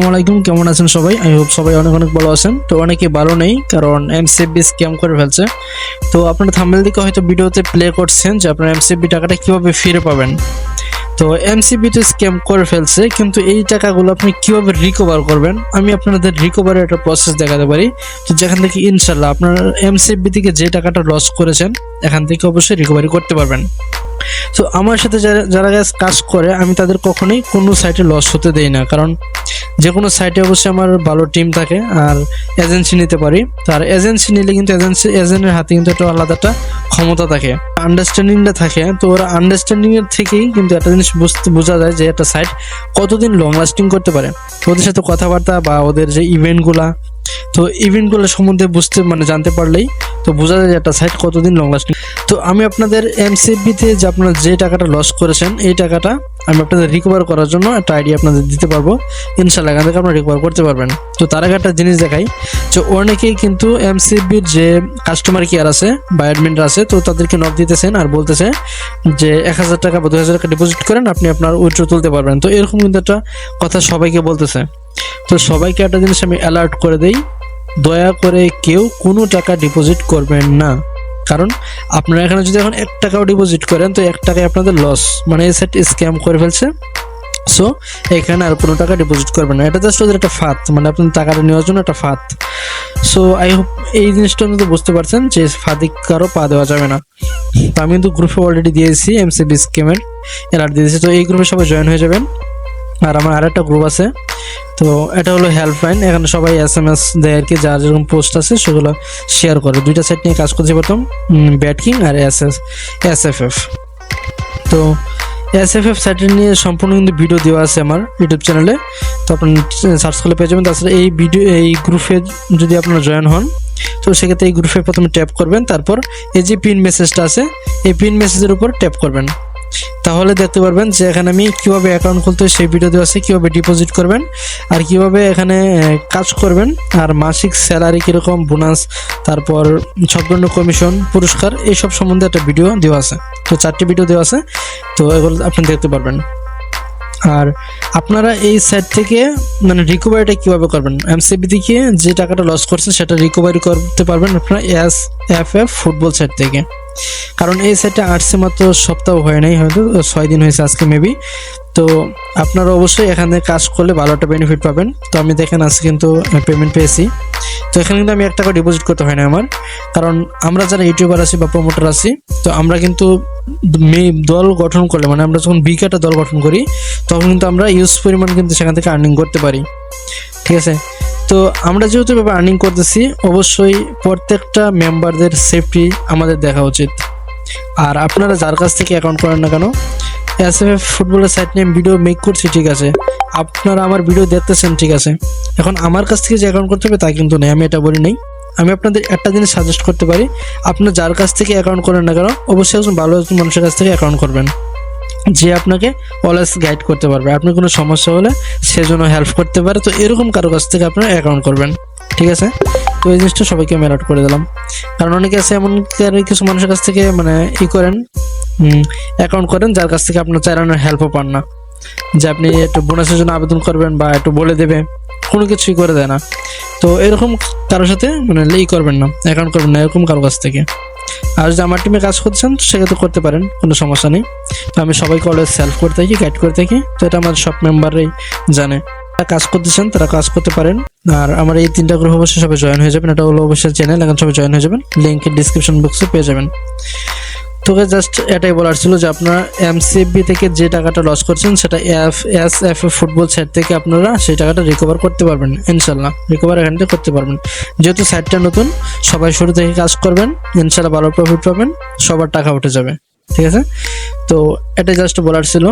আসসালামাইকুম কেমন আছেন সবাই? আই হোপ সবাই অনেক অনেক ভালো আছেন। তো অনেকে ভালো নেই, কারণ এমসিএফবি স্ক্যাম করে ফেলছে। তো আপনারা থামেল দিকে হয়তো ভিডিওতে প্লে করছেন যে আপনারা এমসিএফবি টাকাটা কীভাবে ফিরে পাবেন। তো এমসিবি তো স্ক্যাম করে ফেলছে, কিন্তু এই টাকাগুলো আপনি কীভাবে রিকভার করবেন? আমি আপনাদের রিকভারের একটা প্রসেস দেখাতে পারি। তো যেখান থেকে ইনশাল্লাহ আপনার এমসিবি থেকে যে টাকাটা লস করেছেন, এখান থেকে অবশ্যই রিকভারি করতে পারবেন। তো আমার সাথে যারা যারা কাজ করে, আমি তাদের কখনোই কোনো সাইটে লস হতে দেই না। কারণ যে কোনো সাইটে অবশ্যই আমার ভালো টিম থাকে আর এজেন্সি নিতে পারি। তার এজেন্সি নিলে কিন্তু এজেন্সি এজেন্টের হাতে কিন্তু একটা আলাদা একটা ক্ষমতা থাকে। আন্ডারস্ট্যান্ডিংটা থাকে, তো ওরা আন্ডারস্ট্যান্ডিংয়ের থেকেই কিন্তু একটা জিনিস বুঝতে, বোঝা যায় যে একটা সাইট কতদিন লং লাস্টিং করতে পারে। ওদের সাথে কথাবার্তা বা ওদের যে ইভেন্টগুলা তো ইভেন্টগুলো সম্বন্ধে বুঝতে মানে জানতে পারলেই তো বোঝা যায় যে একটা সাইট কতদিন লং লাস্টিং তো আমি আপনাদের এমসিবিতে যে আপনারা যে টাকাটা লস করেছেন, এই টাকাটা আমি আপনাদের রিকভার করার জন্য একটা আইডিয়া আপনাদের দিতে পারব। ইনশাল্লাহ এখান থেকে আপনারা রিকভার করতে পারবেন। তো তার আগে একটা জিনিস দেখাই, যে অনেকেই কিন্তু এমসিবির যে কাস্টমার কেয়ার আছে বা অ্যাডমিনরা আছে, তো তাদেরকে নক দিতেছেন আর বলতেছে যে এক হাজার টাকা বা দু হাজার টাকা ডিপোজিট করেন, আপনি আপনার উইথড্র তুলতে পারবেন। তো এরকম কিন্তু একটা কথা সবাইকে বলতেছে। তো সবাইকে একটা জিনিস আমি অ্যালার্ট করে দেই, দয়া করে কেউ কোনো টাকা ডিপোজিট করবেন না। কারণ আপনারা এখানে যদি এখন এক টাকাও ডিপোজিট করেন, তো এক টাকায় আপনাদের লস মানে এই সেট স্ক্যাম করে ফেলছে। সো এখানে আর কোনো টাকা ডিপোজিট করবেন না। এটা জাস্ট ওদের একটা ফাত মানে আপনার টাকাটা নেওয়ার জন্য একটা ফাত সো আই হোপ এই জিনিসটা কিন্তু বুঝতে পারছেন যে ফাদিক কারও পা দেওয়া যাবে না। তো আমি কিন্তু গ্রুপে অলরেডি দিয়েছি এমসিবি স্কিমের অ্যালার্ট দিয়েছি। তো এই গ্রুপে সবাই জয়েন হয়ে যাবেন। আর আমার আরেকটা গ্রুপ আছে। তো এটা হলো হেল্পলাইন এখানে সবাই এস এম এস দেয় আর কি, যার যেরকম পোস্ট আছে সেগুলো শেয়ার করে। দুইটা সাইট নিয়ে কাজ করছি প্রথম ব্যাট কিং আর S S S F F তো এস এফ এফ সাইটের নিয়ে সম্পূর্ণ কিন্তু ভিডিও দেওয়া আছে আমার ইউটিউব চ্যানেলে তো আপনি সার্চ করলে পেয়ে যাবেন। তাছাড়া এই ভিডিও এই গ্রুপে যদি আপনারা জয়েন হন, তো সেক্ষেত্রে এই গ্রুপে প্রথমে ট্যাপ করবেন। তারপর এই যে পিন মেসেজটা আছে, এই পিন মেসেজের উপর ট্যাপ করবেন। তাহলে দেখতে পারবেন যে এখানে আমি কীভাবে অ্যাকাউন্ট খুলতে সেই ভিডিও দেওয়া আছে, কীভাবে ডিপোজিট করবেন আর কীভাবে এখানে কাজ করবেন আর মাসিক স্যালারি কীরকম বোনাস তারপর সব কমিশন পুরস্কার এইসব সম্বন্ধে একটা ভিডিও দেওয়া আছে। তো চারটি ভিডিও দেওয়া আছে, তো এগুলো আপনি দেখতে পারবেন। আর আপনারা এই সাইট থেকে মানে রিকভারিটা কীভাবে করবেন? এমসিবি থেকে যে টাকাটা লস করছেন সেটা রিকভারি করতে পারবেন আপনারা S F F football site থেকে। কারণ এই সাইটটা আসছে মাত্র সপ্তাহ হয় নাই হয়তো ছয় দিন হয়েছে আজকে মেবি তো আপনারা অবশ্যই এখানে কাজ করলে ভালো একটা বেনিফিট পাবেন। তো আমি দেখেন আজকে কিন্তু পেমেন্ট পেয়েছি। তো এখানে কিন্তু আমি এক টাকা ডিপোজিট করতে হয় না আমার। কারণ আমরা যারা ইউটিউবার আছি বা প্রমোটার আছি, তো আমরা কিন্তু দল গঠন করলে মানে আমরা যখন বিকাটা দল গঠন করি, তখন কিন্তু আমরা ইউজ পরিমাণ কিন্তু সেখান থেকে আর্নিং করতে পারি। ঠিক আছে? তো আমরা যেহেতু এভাবে আর্নিং করতেছি, অবশ্যই প্রত্যেকটা মেম্বারদের সেফটি আমাদের দেখা উচিত। আর আপনারা যার কাছ থেকে অ্যাকাউন্ট করেন না কেন এস এফ এফ ফুটবলের সাইট নিয়ে ভিডিও মেক করছি, ঠিক আছে। আপনারা আমার ভিডিও দেখতেছেন, ঠিক আছে। এখন আমার কাছ থেকে যে অ্যাকাউন্ট করতে হবে, তা কিন্তু নেই, আমি এটা বলি নাই। আমি আপনাদের একটা জিনিস সাজেস্ট করতে পারি আপনার যার কাছ থেকে অ্যাকাউন্ট করেন না কেন, অবশ্যই একজন ভালো একজন মানুষের কাছ থেকে অ্যাকাউন্ট করবেন। যে আপনাকে অলওয়েজ গাইড করতে পারবে। আপনার কোনো সমস্যা হলে সেজন্য হেল্প করতে পারে। তো এরকম কারও কাছ থেকে আপনারা অ্যাকাউন্ট করবেন। ঠিক আছে? তো এই জিনিসটা সবাইকে আমি অ্যালার্ট করে দিলাম। কারণ অনেকে আছে এমন কিছু মানুষের কাছ থেকে মানে ই করেন অ্যাকাউন্ট করেন, যার কাছ থেকে আপনার চালানোর হেল্পও পান না। যে আপনি একটু বোনাসের জন্য আবেদন করবেন বা একটু বলে দেবে, কোনো কিছুই করে দেয় না। তো এরকম কারোর সাথে মানে ই করবেন না অ্যাকাউন্ট করবেন না, এরকম কারও কাছ থেকে। আর যদি আমার টিমে কাজ করছেন তো সেক্ষেত্রে করতে পারেন, কোনো সমস্যা নেই। তো আমি সবাইকে অলওয়েজ সেলফ করে থাকি গাইড করে থাকি, তো এটা আমার সব মেম্বারই জানে। যারা কাজ করতেছেন তারা কাজ করতে পারেন। আর আমার এই তিনটা গ্রুপ অবশ্যই সবাই জয়েন হয়ে যাবেন। এটা হলো অবশ্যই চ্যানেল এখন সবাই জয়েন হয়ে যাবেন। লিঙ্ক ডিসক্রিপশন বক্সে পেয়ে যাবেন। তোকে জাস্ট এটাই বলার ছিল যে আপনারা এমসিএফবি থেকে যে টাকাটা লস করছেন, সেটা F S F football site থেকে আপনারা সেই টাকাটা রিকভার করতে পারবেন ইনশাল্লাহ রিকভার এখান থেকে করতে পারবেন। যেহেতু সাইটটা নতুন, সবাই শুরু থেকে কাজ করবেন ইনশাল্লাহ ভালো প্রফিট পাবেন, সবার টাকা উঠে যাবে, ঠিক আছে? তো এটাই জাস্ট বলার ছিল।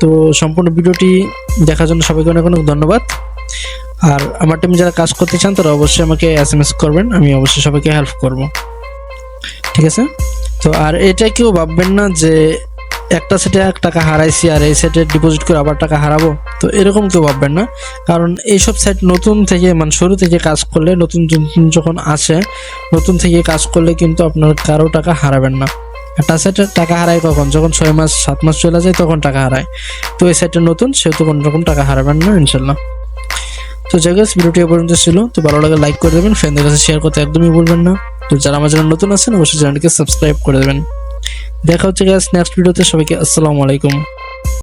তো সম্পূর্ণ ভিডিওটি দেখার জন্য সবাইকে অনেক অনেক ধন্যবাদ। আর আমার টিম যারা কাজ করতে চান, তারা অবশ্যই আমাকে এস করবেন, আমি অবশ্যই সবাইকে হেল্প করব, ঠিক আছে? তো আর এটা কেউ ভাববেন না যে একটা সেটে এক টাকা হারাইছি আর এই সেটে ডিপোজিট করে আবার টাকা হারাবো। তো এরকম কেউ ভাববেন না। কারণ এইসব সাইট নতুন থেকে মানে শুরু থেকে কাজ করলে, নতুন নতুন যখন আসে, নতুন থেকে কাজ করলে কিন্তু আপনার কারও টাকা হারাবেন না। একটা সেটের টাকা হারায় কখন? যখন ছয় মাস, সাত মাস চলে যায়, তখন টাকা হারায়। তো এই সেটটা নতুন, সেহেতু কোনো রকম টাকা হারাবেন না, ইনশাল্লাহ। তো গাছ ভিডিওটি পর্যন্ত ছিল। তো ভালো লাগে লাইক করে দেবেন। ফ্রেন্ডদের কাছে শেয়ার করতে একদমই ভুলবেন না। তো যারা আমার চ্যানেল নতুন আছেন, অবশ্যই চ্যানেলটিকে সাবস্ক্রাইব করে দেবেন। দেখা হচ্ছে গ্যাস নেক্সট ভিডিওতে সবাইকে আসসালামু আলাইকুম।